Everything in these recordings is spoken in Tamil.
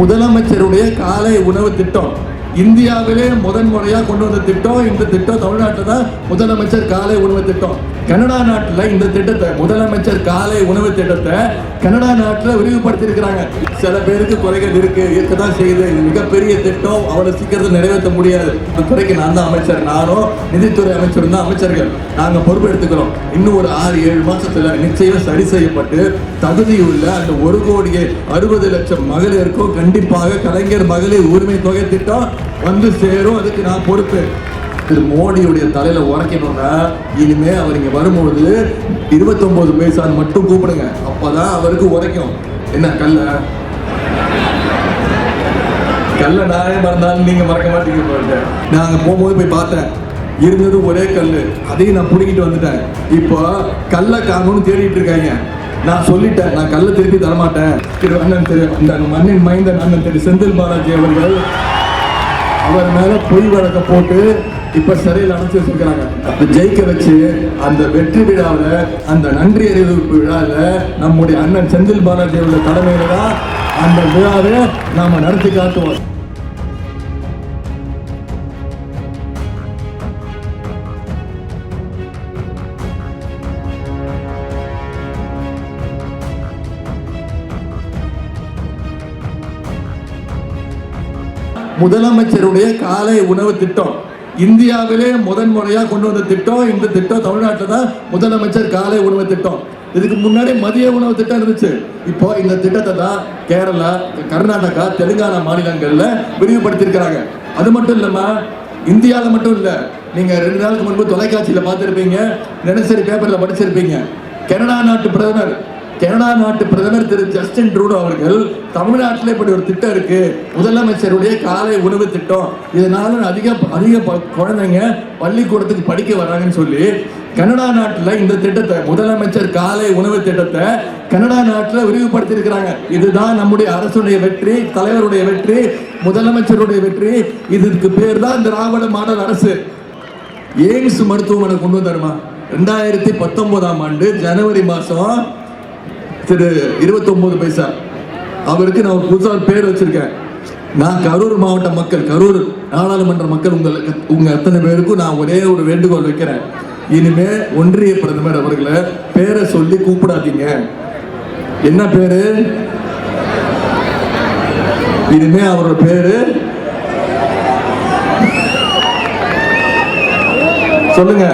முதலமைச்சருடைய காலை உணவு திட்டம். இந்தியாவிலே முதன்முறையாக கொண்டு வந்த திட்டம் இந்த திட்டம் தமிழ்நாட்டில் தான் முதலமைச்சர் காலை உணவு திட்டம். கனடா நாட்டில் இந்த திட்டத்தை முதலமைச்சர் காலை உணவு திட்டத்தை கனடா நாட்டில் விரிவுபடுத்தியிருக்கிறாங்க. சில பேருக்கு குறைகள் இருக்கு இருக்கதான் செய்யுது. இது மிகப்பெரிய திட்டம். அவ்வளவு சீக்கிரத்தில் நிறைவேற்ற முடியாது. இந்த துறைக்கு நான் தான் அமைச்சர். நானும் நிதித்துறை அமைச்சரும் தான் அமைச்சர்கள். நாங்கள் பொறுப்பு எடுத்துக்கிறோம் இன்னும் ஒரு ஆறு ஏழு மாசத்துல நிச்சயம் சரி செய்யப்பட்டு தகுதியுள்ள அந்த ஒரு கோடியே அறுபது லட்சம் மகளிருக்கும் கண்டிப்பாக கலைஞர் மகளிர் உரிமை தொகை திட்டம் வந்து சேரும். அதுக்கு நான் பொறுப்பு. திரு மோடியுடைய தலையில உரைக்கணும்னா இனிமே அவர் இங்க வரும்பொழுது 29 பைசான்னு மட்டும் கூப்பிடுங்க. அப்பதான் அவருக்கு உரைக்கும். என்ன கல்ல கல்ல நானே மறந்தாலும் நீங்க மறக்க மாட்டீங்க போல நாங்க போகும்போது போய் பார்த்தேன். இருந்தது ஒரே கல் அதையும் நான் பிடிக்கிட்டு வந்துட்டேன். இப்போ கல்லை காணும்னு தேடிட்டு இருக்காங்க. நான் சொல்லிட்டேன். நான் கல்லை திருப்பி தரமாட்டேன். திரு அண்ணன் திரு அந்த மண்ணின் மைந்தன் அண்ணன் திரு செந்தில் பாலாஜி அவர்கள் அவர் மேல பொய் வழக்க போட்டு இப்ப சிறையில் அடைச்சு வச்சிருக்கிறாங்க. அப்ப ஜெயிக்க வச்சு அந்த வெற்றி விழாவில் அந்த நன்றி அறிவிப்பு விழாவில் நம்முடைய அண்ணன் செந்தில் பாலாஜி உள்ள தலைமையில தான் அந்த விழாவை நாம நடத்தி காட்டுவோம். முதலமைச்சருடைய காலை உணவு திட்டம். இந்தியாவிலே முதன் முறையாக கொண்டு வந்த திட்டம் இந்த திட்டம் தமிழ்நாட்டில் தான் முதலமைச்சர் காலை உணவு திட்டம். இதுக்கு முன்னாடி மதிய உணவு திட்டம் இருந்துச்சு. இப்போ இந்த திட்டத்தை தான் கேரளா கர்நாடகா தெலுங்கானா மாநிலங்களில் விரிவுபடுத்தியிருக்கிறாங்க. அது மட்டும் இல்லாமல் இந்தியாவில் மட்டும் இல்லை நீங்கள் ரெண்டு நாளுக்கு முன்பு தொலைக்காட்சியில் பார்த்துருப்பீங்க தினசரி பேப்பரில் படிச்சிருப்பீங்க. கனடா நாட்டு பிரதமர் கனடா நாட்டு பிரதமர் திரு ஜஸ்டின் ட்ரூடோ அவர்கள் தமிழ்நாட்டில் இப்படி ஒரு திட்டம் இருக்கு. முதலமைச்சருடைய காலை உணவு திட்டம். இதனால அதிக அதிக ப- குழந்தைங்க பள்ளிக்கூடத்துக்கு படிக்க வர்றாங்கன்னு சொல்லி கனடா நாட்டில் இந்த திட்டத்தை முதலமைச்சர் காலை உணவு திட்டத்தை கனடா நாட்டில் விரிவுபடுத்தி இருக்கிறாங்க இதுதான் நம்முடைய அரசுடைய வெற்றி தலைவருடைய வெற்றி முதலமைச்சருடைய வெற்றி. இதுக்கு பேர் தான் திராவிட மாடல் அரசு. எய்ம்ஸ் மருத்துவமனை கொண்டு வந்தாருமா? ரெண்டாயிரத்தி பத்தொன்பதாம் ஆண்டு ஜனவரி மாதம் திரு 29 பைசா. அவருக்கு நான் ஒரு புதுசாக பேர் வச்சிருக்கேன். நான் கரூர் மாவட்ட மக்கள் கரூர் நாடாளுமன்ற மக்கள் உங்களுக்கு உங்க அத்தனை பேருக்கும் நான் ஒரே ஒரு வேண்டுகோள் வைக்கிறேன். இனிமே ஒன்றிய பிரதமர் அவர்களை பேரை சொல்லி கூப்பிடாதீங்க. என்ன பேரு? இனிமே அவரோட பேரு சொல்லுங்க.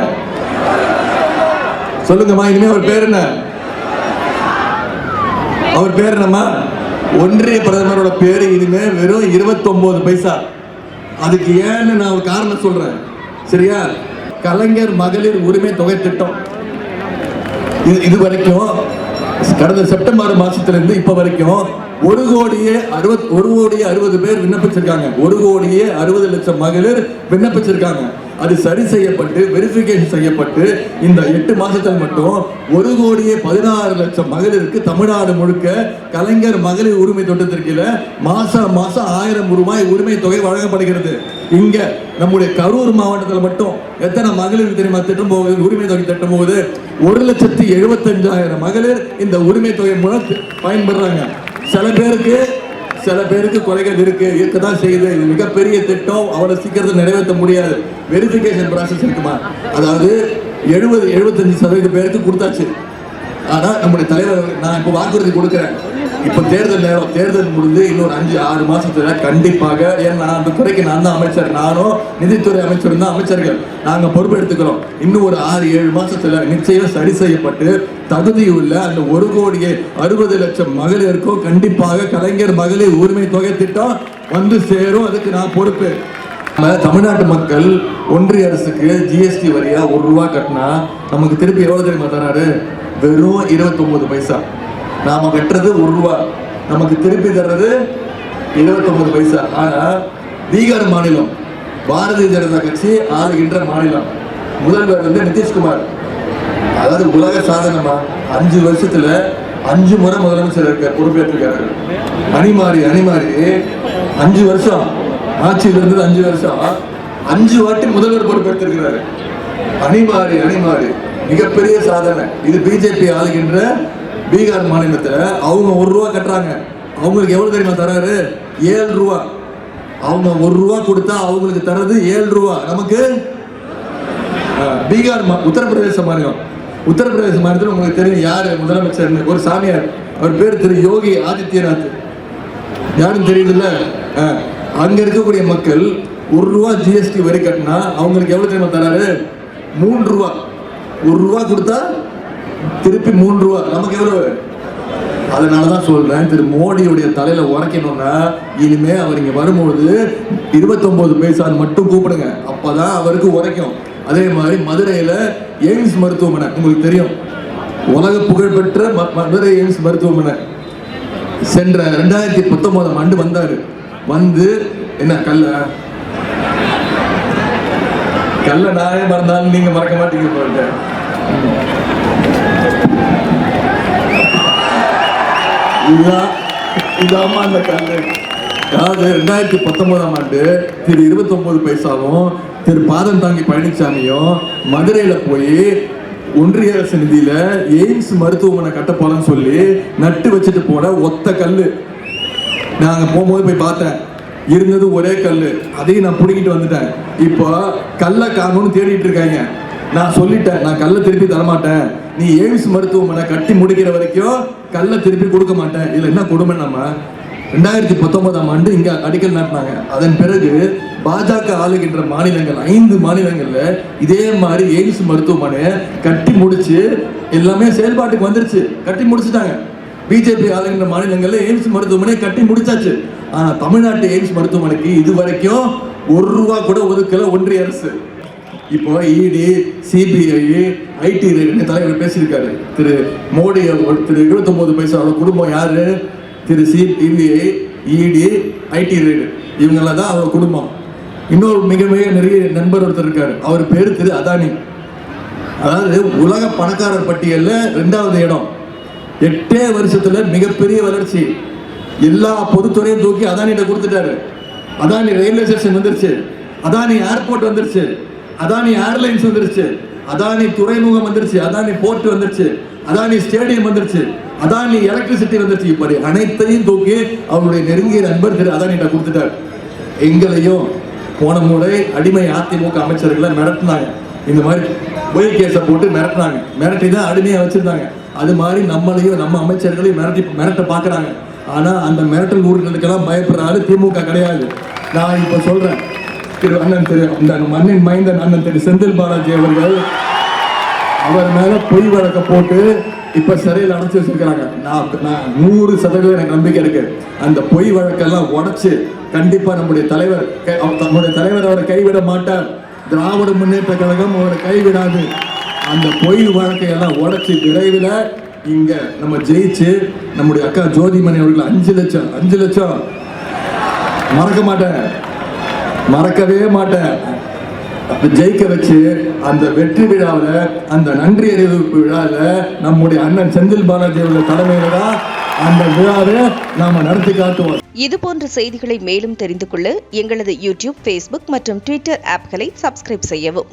சொல்லுங்கம்மா இனிமே அவர் பேர் என்ன? அவர் பேர் என்னம்மா ஒன்றிய பிரதமரோட பேர் இனிமே வெறும் 29 பைசா. அதுக்கு ஏன்னு நான் ஒரு காரணம் சொல்றேன். சரியா? கலைஞர் மகளிர் உரிமை தொகை திட்டம். இது இது வரைக்கும் கடந்த செப்டம்பர் மாதத்துலேருந்து இப்போ வரைக்கும் ஒரு கோடியே அறுபத் ஒரு கோடியே அறுபது பேர் விண்ணப்பிச்சிருக்காங்க. ஒரு கோடியே அறுபது லட்சம் மகளிர் விண்ணப்பிச்சிருக்காங்க. அது சரி செய்யப்பட்டு வெரிஃபிகேஷன் செய்யப்பட்டு இந்த எட்டு மாதத்தில் மட்டும் ஒரு கோடியே பதினாறு லட்சம் மகளிருக்கு தமிழ்நாடு முழுக்க கலைஞர் மகளிர் உரிமை திட்டத்திற்கில மாசம் மாசம் ஆயிரம் ரூபாய் உரிமை தொகை வழங்கப்படுகிறது. இங்க நம்முடைய கரூர் மாவட்டத்தில் மட்டும் எத்தனை மகளிர் தெரியுமா? திட்டம் போகுது உரிமை தொகை திட்டம் போகுது. ஒரு லட்சத்தி எழுபத்தஞ்சாயிரம் மகளிர் இந்த உரிமை தொகை மூலம் பயன்படுறாங்க. சில பேருக்கு சில பேருக்கு குறைகள் இருக்கு இருக்கதான் செய்யுது. இது மிகப்பெரிய திட்டம். அவ்வளவு சீக்கிரத்தில் நிறைவேற்ற முடியாது. வெரிஃபிகேஷன் ப்ராசஸ் இருக்குமா? அதாவது எழுபது எழுபத்தஞ்சு சதவீத பேருக்கு கொடுத்தாச்சு. ஆனா நம்முடைய தலைவர் நான் இப்போ வாக்குறுதி கொடுக்குறேன். இப்போ தேர்தல் நேரம் தேர்தல் முடிந்து இன்னொரு அஞ்சு ஆறு மாசத்துல கண்டிப்பாக ஏன்னா அந்த துறைக்கு நான் தான் அமைச்சர். நானும் நிதித்துறை அமைச்சரும் தான் அமைச்சர்கள். நாங்க பொறுப்பெடுத்துக்கிறோம். இன்னும் ஒரு ஆறு ஏழு மாசத்துல நிச்சயம் சரி செய்யப்பட்டு தகுதியுள்ள அந்த ஒரு கோடியே அறுபது லட்சம் மகளிருக்கும் கண்டிப்பாக கலைஞர் மகளிர் உரிமை தொகை திட்டம் வந்து சேரும். அதுக்கு நான் பொறுப்பு. தமிழ்நாட்டு மக்கள் ஒன்றிய அரசுக்கு ஜிஎஸ்டி வரியா ஒரு ரூபா கட்டினா நமக்கு திருப்பி எவ்வளவு தெரியுமா தராரு? வெறும் 29 பைசா. நாம வெட்டுறது ஒரு ரூபா. நமக்கு திருப்பி தர்றது 29 பைசா. ஆனா பீகார் மாநிலம் பாரதிய ஜனதா கட்சி ஆளுகின்ற மாநிலம். முதல்வர் வந்து நிதிஷ்குமார். அதாவது உலக சாதனமா? அஞ்சு வருஷத்துல அஞ்சு முறை முதலமைச்சர் இருக்க பொறுப்பேற்றிருக்காரு. அணிமாறி அணிமாறி அஞ்சு வருஷம். ஆட்சியில் இருந்தது அஞ்சு வருஷம். அஞ்சு வாட்டி முதல்வர் பொறுப்பேற்றிருக்கிறாரு. அணிமாறி அணிமாறி. மிகப்பெரிய சாதனை. இது பிஜேபி ஆளுகின்ற பீகார் மாநிலத்தை அவங்க ஒரு ரூபா கட்டுறாங்க. அவங்களுக்கு எவ்வளோ தெரியுமா தராரு ஏழு ரூபா. அவங்க ஒரு ரூபா கொடுத்தா அவங்களுக்கு தரது ஏழு ரூபா. நமக்கு? பீகார் மா- உத்தரப்பிரதேச மாநிலம். உத்தரப்பிரதேச மாநிலத்தில் உங்களுக்கு தெரியும் யார்? முதலமைச்சர்னு ஒரு சாமியார். அவர் பேர் திரு யோகி ஆதித்யநாத். யாரும் தெரியுதுல்ல? அங்கே இருக்கக்கூடிய மக்கள் ஒரு ரூபா ஜிஎஸ்டி வரி கட்டினா அவங்களுக்கு எவ்வளோ தெரியுமா தராரு மூன்று ரூபா. ஒரு ரூபா கொடுத்தா திருப்பி மூன்று ரூபா. நமக்கு எவ்வளவு? அதனாலதான் சொல்றேன் திரு மோடியுடைய தலையில உரைக்கணும்னா இனிமே அவர் இங்க வரும்போது 29 பைசான்னு மட்டும் கூப்பிடுங்க. அப்பதான் அவருக்கு உரைக்கும். அதே மாதிரி மதுரையில எய்ம்ஸ் மருத்துவமனை உங்களுக்கு தெரியும். உலக புகழ்பெற்ற ம- மதுரை எய்ம்ஸ் மருத்துவமனை. சென்ற ரெண்டாயிரத்தி பத்தொன்பதாம் ஆண்டு வந்தாரு. வந்து என்ன கல்ல? கல்ல நானே மறந்தாலும் நீங்க மறக்க மாட்டீங்க இதுதான் இதாம்மா அந்த கல்லு அதாவது ரெண்டாயிரத்தி பத்தொன்பதாம் ஆண்டு திரு இருபத்தொன்பது பைசாவும் திரு பாதம் தாங்கி பழனிசாமியும் மதுரையில் போய் ஒன்றிய அரசு நிதியில எய்ம்ஸ் மருத்துவமனை கட்ட போறேன்னு சொல்லி நட்டு வச்சுட்டு போன ஒத்த கல் நான் போகும்போது போய் பார்த்தேன். இருந்தது ஒரே கல் அதையும் நான் பிடிக்கிட்டு வந்துட்டேன். இப்போ கல்லை காணும்னு தேடிட்டு இருக்காங்க. நான் சொல்லிட்டேன் நான் கல்லை திருப்பி தரமாட்டேன். நீ ஏவிஸ் மருத்துவமனை கட்டி முடிக்கிற வரைக்கும் கல்லை திருப்பி கொடுக்க மாட்டேன். இதில் என்ன கொடுமை நம்ம? ரெண்டாயிரத்தி பத்தொன்பதாம் ஆண்டு இங்கே அடிக்கல் நாட்டினாங்க. அதன் பிறகு பாஜக ஆளுகின்ற மாநிலங்கள் ஐந்து மாநிலங்களில் இதே மாதிரி எய்ம்ஸ் மருத்துவமனை கட்டி முடிச்சு எல்லாமே செயல்பாட்டுக்கு வந்துருச்சு. கட்டி முடிச்சுட்டாங்க. பிஜேபி ஆளுகின்ற மாநிலங்களில் எய்ம்ஸ் மருத்துவமனையை கட்டி முடிச்சாச்சு. ஆனால் தமிழ்நாட்டு எய்ம்ஸ் மருத்துவமனைக்கு இது வரைக்கும் ஒரு ரூபா கூட ஒதுக்கல ஒன்றிய அரசு. இப்போ இடி சிபிஐ ஐடி ரேட்னு தலைவர் பேசியிருக்காரு. திரு மோடி அவர் திரு பைசா பைசாவோட குடும்பம் யாரு? திரு சிபிஐ இடி ஐடி ரேடு இவங்கள தான் அவர் குடும்பம். இன்னொரு மிக மிக நிறைய நண்பர் ஒருத்தர் இருக்காரு. அவர் பேரு திரு அதானி. அதாவது உலக பணக்காரர் பட்டியலில் ரெண்டாவது இடம். எட்டே வருஷத்துல மிகப்பெரிய வளர்ச்சி. எல்லா பொதுத்துறையும் தூக்கி அதானிட்ட கொடுத்துட்டாரு. அதானி ரயில்வே ஸ்டேஷன் வந்துருச்சு. அதானி ஏர்போர்ட் வந்துருச்சு. அதானி ஏர்லைன்ஸ் வந்துருச்சு. அதானி துறைமுகம் வந்துருச்சு. அதானி போர்ட் வந்துருச்சு. அதானி ஸ்டேடியம் வந்துருச்சு. அதானி எலக்ட்ரிசிட்டி வந்துருச்சு. இப்படி அனைத்தையும் தூக்கி அவருடைய நெருங்கிய நண்பர் திரு அதானிட்ட கொடுத்துட்டார். எங்களையும் போன முறை அடிமை அதிமுக அமைச்சர்களை மிரட்டினாங்க. இந்த மாதிரி பொய் கேஸை போட்டு மிரட்டினாங்க. மிரட்டி தான் அடிமையாக வச்சுருந்தாங்க. அது மாதிரி நம்மளையும் நம்ம அமைச்சர்களையும் மிரட்டி மிரட்ட பார்க்குறாங்க. ஆனால் அந்த மிரட்டல் ஊர்களுக்கெல்லாம் பயப்படுற திமுக கிடையாது. நான் இப்போ சொல்கிறேன் திரு அண்ணன் திரு அந்த மண்ணின் மைந்தன் அண்ணன் திரு செந்தில் பாலாஜி அவர்கள் அவர் மேல பொய் வழக்க போட்டு இப்ப சிறையில் அடைச்சு வச்சிருக்கிறாங்க. நான் நான் நூறு சதவீதம் எனக்கு நம்பிக்கை இருக்கு. அந்த பொய் வழக்கெல்லாம் உடைச்சு கண்டிப்பா நம்முடைய தலைவர் நம்முடைய தலைவர் அவரை கைவிட மாட்டார். திராவிட முன்னேற்ற கழகம் அவரை கைவிடாது. அந்த பொய் வழக்கை எல்லாம் உடைச்சு விரைவில் இங்க நம்ம ஜெயிச்சு நம்முடைய அக்கா ஜோதிமணி அவர்கள் அஞ்சு லட்சம் அஞ்சு லட்சம். மறக்க மாட்டேன். மறக்கவே மாட்டேன். ஜெயிக்க வச்சு அந்த வெற்றி விழாவில் அந்த நன்றி அறிவிப்பு விழாவில் நம்முடைய அண்ணன் செந்தில் பாலாஜி அவர்கள் தலைமையில தான் அந்த விழாவை நாம நடத்தி காட்டுவோம். இது போன்ற செய்திகளை மேலும் தெரிந்து கொள்ள எங்களது யூடியூப் ஃபேஸ்புக் மற்றும் ட்விட்டர் ஆப்களை சப்ஸ்கிரைப் செய்யவும்.